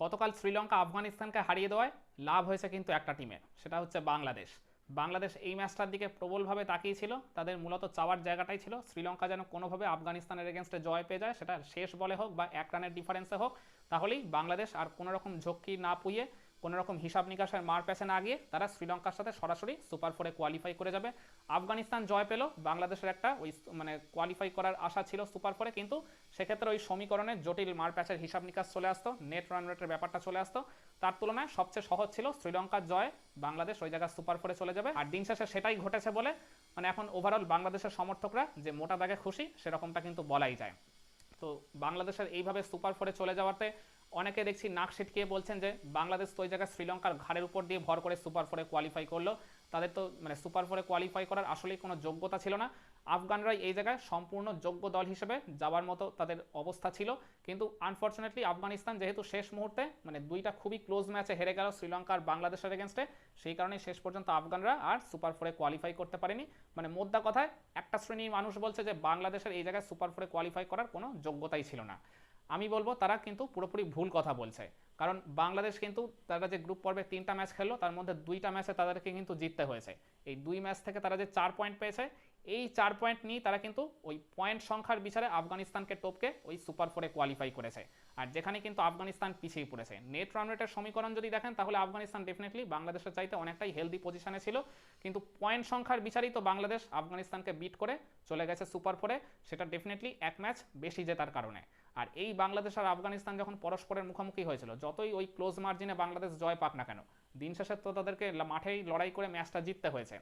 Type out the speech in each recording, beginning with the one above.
গতকাল শ্রীলঙ্কা আফগানিস্তানকে হারিয়ে দেওয়ায় লাভ হয়েছে কিন্তু একটা টিমের সেটা হচ্ছে বাংলাদেশ। বাংলাদেশ এই ম্যাচটার দিকে প্রবলভাবে তাকিয়েছিল। তাদের মূলত চাওয়ার জায়গাটাই ছিল শ্রীলঙ্কা যেন কোনোভাবে আফগানিস্তানের এগেনস্টে জয় পেয়ে যায়, সেটা শেষ বলে হোক বা এক রানের ডিফারেন্সে হোক, তাহলেই বাংলাদেশ আর কোনোরকম ঝক্কি না পুইয়ে কোনো রকম হিসাব নিকাশের মার প্যাচে না গিয়ে তারা শ্রীলঙ্কার সাথে সরাসরি সুপার ফোরে কোয়ালিফাই করে যাবে। আফগানিস্তান জয় পেল, বাংলাদেশের একটা ওই মানে কোয়ালিফাই করার আশা ছিল সুপার ফোরে, কিন্তু সেক্ষেত্রে ওই সমীকরণে জটিল মার প্যাচের হিসাব নিকাশ চলে আসতো নেট রান রেটের ব্যাপারটা চলে আসতো। তার তুলনায় সবচেয়ে সহজ ছিল শ্রীলঙ্কার জয়, বাংলাদেশ ওই জায়গায় সুপার ফোরে চলে যাবে। আর দিন শেষে সেটাই ঘটেছে বলে মানে এখন ওভারঅল বাংলাদেশের সমর্থকরা যে মোটা দাগে খুশি, সেরকমটা কিন্তু বলাই যায়। তো বাংলাদেশের এইভাবে সুপার ফোরে চলে যাওয়াতে অনেকে দেখছি নাক ছিটকিয়ে বলছেন যে বাংলাদেশ তো ওই জায়গায় শ্রীলঙ্কার ঘাড়ের উপর দিয়ে ভর করে সুপার ফোরে কোয়ালিফাই করল। তাদের তো মানে সুপার ফোরে কোয়ালিফাই করার আসলেই কোনো যোগ্যতা ছিল না। আফগানরাই এই জায়গায় সম্পূর্ণ যোগ্য দল হিসেবে যাওয়ার মতো তাদের অবস্থা ছিল। কিন্তু আনফর্চুনেটলি আফগানিস্তান যেহেতু শেষ মুহূর্তে মানে দুইটা খুবই ক্লোজ ম্যাচে হেরে গেল শ্রীলঙ্কা আর বাংলাদেশের এগেনস্টে সেই কারণে শেষ পর্যন্ত আফগানরা আর সুপার ফোরে কোয়ালিফাই করতে পারেনি। মানে মোদ্দা কথায় একটা শ্রেণির মানুষ বলছে যে বাংলাদেশের এই জায়গায় সুপার ফোরে কোয়ালিফাই করার কোনো যোগ্যতাই ছিল না। আমি বলব তারা কিন্তু পুরোপুরি ভুল কথা বলছে। কারণ বাংলাদেশ কিন্তু তারা যে গ্রুপ পর্বে তিনটা ম্যাচ খেললো, তার মধ্যে দুইটা ম্যাচে তাদেরকে কিন্তু জিততে হয়েছে। এই দুই ম্যাচ থেকে তারা যে চার পয়েন্ট পেয়েছে এই চার পয়েন্ট নিয়ে তারা কিন্তু ওই পয়েন্ট সংখ্যার বিচারে আফগানিস্তানকে টপকে ওই সুপার ফোরে কোয়ালিফাই করেছে। আর যেখানে কিন্তু আফগানিস্তান পিছিয়ে পড়েছে। নেট রান রেটের সমীকরণ যদি দেখেন, তাহলে আফগানিস্তান ডেফিনেটলি বাংলাদেশের চাইতে অনেকটাই হেলদি পজিশনে ছিল। কিন্তু পয়েন্ট সংখ্যার বিচারেই তো বাংলাদেশ আফগানিস্তানকে বিট করে চলে গেছে সুপার ফোরে সেটা ডেফিনেটলি এক ম্যাচ বেশি জেতার কারণে। আর এই বাংলাদেশ আর আফগানিস্তান যখন পরস্পরের মুখোমুখি হয়েছিল, যতই ওই ক্লোজ মার্জিনে বাংলাদেশ জয় পাক না কেন, দিন শেষে তো তাদেরকে মাঠেই লড়াই করে ম্যাচটা জিততে হয়েছে।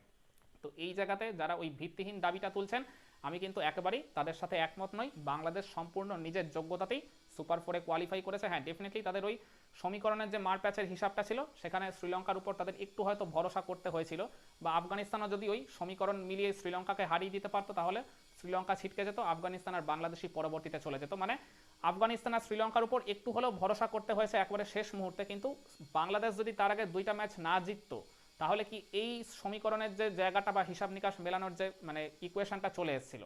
তো এই জায়গাতে যারা ওই ভিত্তিহীন দাবিটা তুলছেন, আমি কিন্তু একেবারেই তাদের সাথে একমত নই। বাংলাদেশ সম্পূর্ণ নিজের যোগ্যতাতেই সুপার ফোরে কোয়ালিফাই করেছে। হ্যাঁ ডেফিনেটলি তাদের ওই সমীকরণের যে মার প্যাচের হিসাবটা ছিল, সেখানে শ্রীলঙ্কার উপর তাদের একটু হয়তো ভরসা করতে হয়েছিল। বা আফগানিস্তানও যদি ওই সমীকরণ মিলিয়ে শ্রীলঙ্কাকে হারিয়ে দিতে পারতো, তাহলে শ্রীলঙ্কা ছিটকে যেত, আফগানিস্তান আর বাংলাদেশি পরবর্তীতে চলে যেত। মানে আফগানিস্তান আর শ্রীলঙ্কার উপর একটু হলেও ভরসা করতে হয়েছে একবারে শেষ মুহূর্তে। কিন্তু বাংলাদেশ যদি তার আগে দুইটা ম্যাচ না জিততো তাহলে কি এই সমীকরণের যে জায়গাটা বা হিসাব নিকাশ মেলানোর যে মানে ইকুয়েশনটা চলে এসেছিল,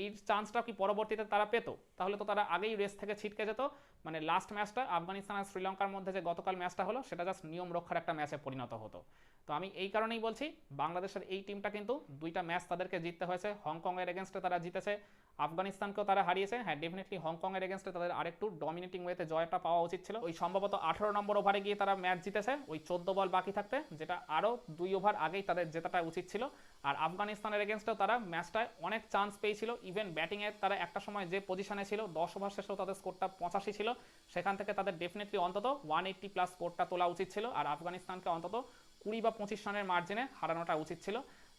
এই চান্সটা কি পরবর্তীতে তারা পেত? তাহলে তো তারা আগেই রেস থেকে ছিটকে যেত। মানে লাস্ট ম্যাচটা আফগানিস্তান আর শ্রীলঙ্কার মধ্যে যে গতকাল ম্যাচটা হলো, সেটা জাস্ট নিয়ম রক্ষার একটা ম্যাচে পরিণত হতো। তো আমি এই কারণেই বলছি, বাংলাদেশের এই টিমটা কিন্তু দুইটা ম্যাচ তাদেরকে জিততে হয়েছে। হংকংয়ের এগেনস্টে তারা জিতেছে। আফগানিস্তানকেও তারা হারিয়েছে। হ্যাঁ ডেফিনেটলি হংকংয়ের এগেনস্টে তাদের আরেকটু ডমিনেটিং ওয়েতে জয়টা পাওয়া উচিত ছিল। ওই সম্ভবত আঠারো নম্বর ওভারে গিয়ে তারা ম্যাচ জিতেছে। ওই চোদ্দ বল বাকি থাকতে, যেটা আরও দুই ওভার আগেই তাদের জেতাটা উচিত ছিল। আর আফগানিস্তানের এগেনস্টেও তারা ম্যাচটায় অনেক চান্স পেয়েছিল। ইভেন ব্যাটিংয়ে তারা একটা সময় যে পজিশনে ছিল, দশ ওভার শেষেও তাদের স্কোরটা পঁচাশি ছিল। সেখান থেকে তাদের ডেফিনেটলি অন্তত ওয়ান এইট্টি প্লাস স্কোরটা তোলা উচিত ছিল। আর আফগানিস্তানকে অন্তত কুড়ি বা পঁচিশ রানের মার্জিনে হারানোটা উচিত ছিল।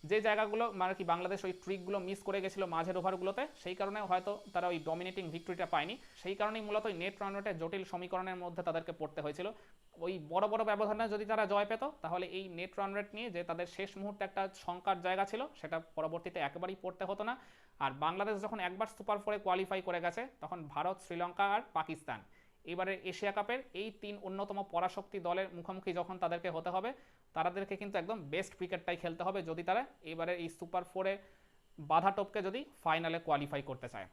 যে জায়গাগুলো মানে কি, বাংলাদেশ ওই ট্রিকগুলো মিস করে গেছিল মাঝের ওভারগুলোতে, সেই কারণে হয়তো তারা ওই ডমিনেটিং ভিক্টরিটা পায়নি। সেই কারণেই মূলত নেট রান রেটে জটিল সমীকরণের মধ্যে তাদেরকে পড়তে হয়েছিল। ওই বড় বড় ব্যবধানে যদি তারা জয় পেত, তাহলে এই নেট রান রেট নিয়ে যে তাদের শেষ মুহূর্তে একটা শঙ্কার জায়গা ছিল, সেটা পরবর্তীতে একেবারেই পড়তে হতো না। আর বাংলাদেশ যখন একবার সুপার ফোরে কোয়ালিফাই করে গেছে, তখন ভারত, শ্রীলঙ্কা আর পাকিস্তান। এবারে এশিয়া কাপের এই তিন অন্যতম পরাশক্তি দলের মুখোমুখি যখন তাদেরকে হতে হবে তাদেরকে কিন্তু একদম বেস্ট ক্রিকেটটাই খেলতে হবে যদি তারা এবারে এই সুপার ফোরে বাধা টপকে যদি ফাইনালে কোয়ালিফাই করতে চায়।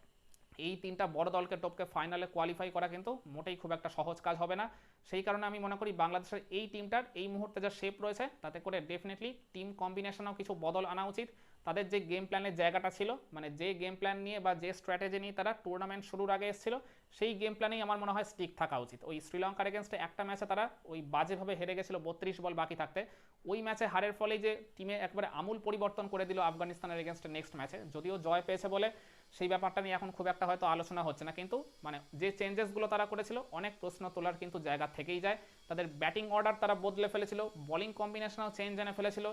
এই তিনটা বড় দলকে টপকে ফাইনালে কোয়ালিফাই করা কিন্তু মোটেই খুব একটা সহজ কাজ হবে না। সেই কারণে আমি মনে করি বাংলাদেশের এই টিমটার এই মুহূর্তে যা শেপ রয়েছে, তাতে করে ডেফিনেটলি টিম কম্বিনেশনেও কিছু বদল আনা উচিত। তাদের যে গেম প্ল্যানের জায়গাটা ছিল মানে যে গেম প্ল্যান নিয়ে বা যে স্ট্র্যাটেজি নিয়ে তারা টুর্নামেন্ট শুরুর আগে এসেছিল, সেই গেম প্ল্যানেই আমার মনে হয় স্টিক থাকা উচিত। ওই শ্রীলঙ্কার এগেনস্টে একটা ম্যাচে তারা ওই বাজেভাবে হেরে গেছিল, বত্রিশ বল বাকি থাকতে। ওই ম্যাচে হারের ফলেই যে টিমে একবারে আমূল পরিবর্তন করে দিল আফগানিস্তানের এগেনস্টে নেক্সট ম্যাচে যদিও জয় পেয়েছে বলে সেই ব্যাপারটা নিয়ে এখন খুব একটা হয়তো আলোচনা হচ্ছে না, কিন্তু মানে যে চেঞ্জেসগুলো তারা করেছিল, অনেক প্রশ্ন তোলার কিন্তু জায়গা থেকেই যায়। তাদের ব্যাটিং অর্ডার তারা বদলে ফেলেছিল বোলিং কম্বিনেশনাল চেঞ্জ এনে ফেলেছিল।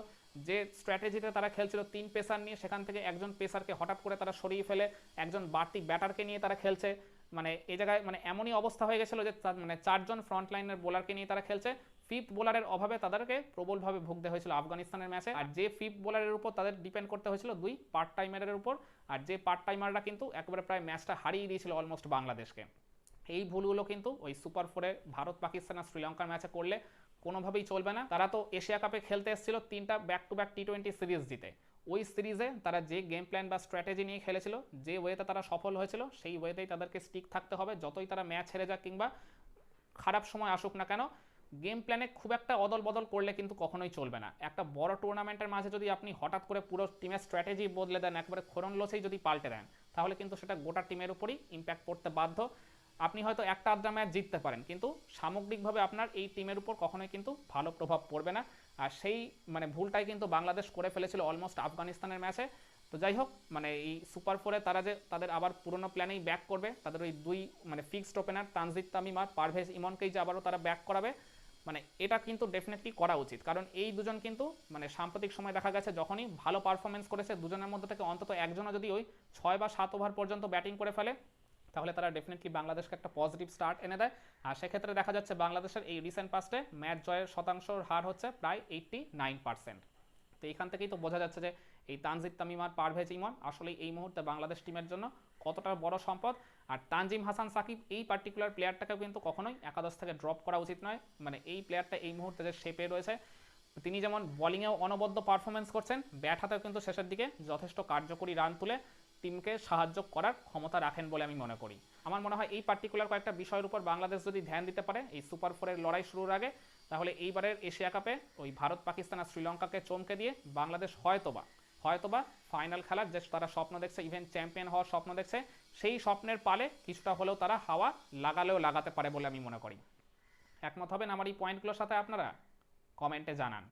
যে স্ট্র্যাটেজিতে তারা খেলছিল, তিন পেসার নিয়ে সেখান থেকে একজন পেসারকে হঠাৎ করে তারা সরিয়ে ফেলে, একজন বাড়তি ব্যাটারকে নিয়ে তারা খেলছে। মানে এই জায়গায় মানে এমনই অবস্থা হয়ে গেছিল যে মানে চারজন ফ্রন্ট লাইনের বোলারকে নিয়ে তারা খেলছে। ফিফ বোলারের অভাবে তাদেরকে প্রবলভাবে ভুগতে হয়েছিল আফগানিস্তানের ম্যাচে। আর যে ফিফ বোলারের উপর তাদের ডিপেন্ড করতে হয়েছিল দুই পার্ট টাইমারের উপর। আর যে পার্ট টাইমাররা কিন্তু একেবারে প্রায় ম্যাচটা হারিয়ে দিয়েছিল অলমোস্ট বাংলাদেশকে। এই ভুলগুলো কিন্তু ওই সুপার ফোরে ভারত, পাকিস্তান আর শ্রীলঙ্কার ম্যাচে করলে কোনোভাবেই চলবে না। তারা তো এশিয়া কাপে খেলতে এসেছিল তিনটা back to back T twenty series জিতে। ওই সিরিজে তারা যে গেম প্ল্যান বা স্ট্র্যাটেজি নিয়ে খেলেছিল, যে ওয়েতে তারা সফল হয়েছিল, সেই ওয়েতেই তাদেরকে স্টিক থাকতে হবে। যতই তারা ম্যাচ হেরে যাক কিংবা খারাপ সময় আসুক না কেন গেম প্ল্যানে খুব একটা অদল বদল করলে কিন্তু কখনোই চলবে না। একটা বড় টুর্নামেন্টের মাঝে যদি আপনি হঠাৎ করে পুরো টিমের স্ট্র্যাটেজি বদলে দেন, একবারে খরণ লসেই যদি পাল্টে দেন, তাহলে কিন্তু সেটা গোটা টিমের উপরই ইম্প্যাক্ট পড়তে বাধ্য। আপনি হয়তো একটা আধটা ম্যাচ জিততে পারেন, কিন্তু সামগ্রিকভাবে আপনার এই টিমের উপর কখনোই কিন্তু ভালো প্রভাব পড়বে না। আর সেই মানে ভুলটাই কিন্তু বাংলাদেশ করে ফেলেছিল অলমোস্ট আফগানিস্তানের ম্যাচে তো যাই হোক মানে এই সুপার ফোরে তারা যে তাদের আবার পুরনো প্ল্যানেই ব্যাক করবে, তাদের ওই দুই মানে ফিক্সড ওপেনার তানজিদ তামিম আর পারভেজ ইমনকেই যে আবারও তারা ব্যাক করাবে মানে এটা কিন্তু ডেফিনেটলি করা উচিত। কারণ এই দুজন কিন্তু মানে সাম্প্রতিক সময় দেখা গেছে যখনই ভালো পারফরমেন্স করেছে, দুজনের মধ্যে থেকে অন্তত একজনও যদি ওই ছয় বা সাত ওভার পর্যন্ত ব্যাটিং করে ফেলে তাহলে তারা ডেফিনেটলি বাংলাদেশকে একটা পজিটিভ স্টার্ট এনে দেয়। আর সেক্ষেত্রে দেখা যাচ্ছে বাংলাদেশের এই রিসেন্ট পাস্টে ম্যাচ জয়ের শতাংশর হার হচ্ছে প্রায় এইট্টি নাইন পার্সেন্ট তো এইখান থেকেই তো বোঝা যাচ্ছে যে এই তানজিদ তামিম আর পারভেজ ইমন আসলে এই মুহূর্তে বাংলাদেশ টিমের জন্য কতটা বড় সম্পদ। আর তানজিম হাসান সাকিব এই পার্টিকুলার প্লেয়ারটাকেও কিন্তু কখনোই একাদশ থেকে ড্রপ করা উচিত নয়। মানে এই প্লেয়ারটা এই মুহূর্তে যে শেপে রয়েছে, তিনি যেমন বোলিংয়েও অনবদ্য পারফরমেন্স করছেন ব্যাট হাতেও কিন্তু শেষের দিকে যথেষ্ট কার্যকরী রান তুলে টিমকে সাহায্য করার ক্ষমতা রাখেন বলে আমি মনে করি। আমার মনে হয় এই পার্টিকুলার কয়েকটা বিষয়ের উপর বাংলাদেশ যদি ধ্যান দিতে পারে, এই সুপার ফোরের লড়াই শুরুর আগে, তাহলে এইবারের এশিয়া কাপে ওই ভারত, পাকিস্তান আর শ্রীলঙ্কাকে চমকে দিয়ে বাংলাদেশ হয়তোবা হয়তোবা ফাইনাল খেলার যে তারা স্বপ্ন দেখছে ইভেন চ্যাম্পিয়ন হওয়ার স্বপ্ন দেখছে, সেই স্বপ্নের পালে কিছুটা হলেও তারা হাওয়া লাগালেও লাগাতে পারে বলে আমি মনে করি। একমত হবেন আমার এই পয়েন্টগুলোর সাথে আপনারা? কমেন্টে জানান।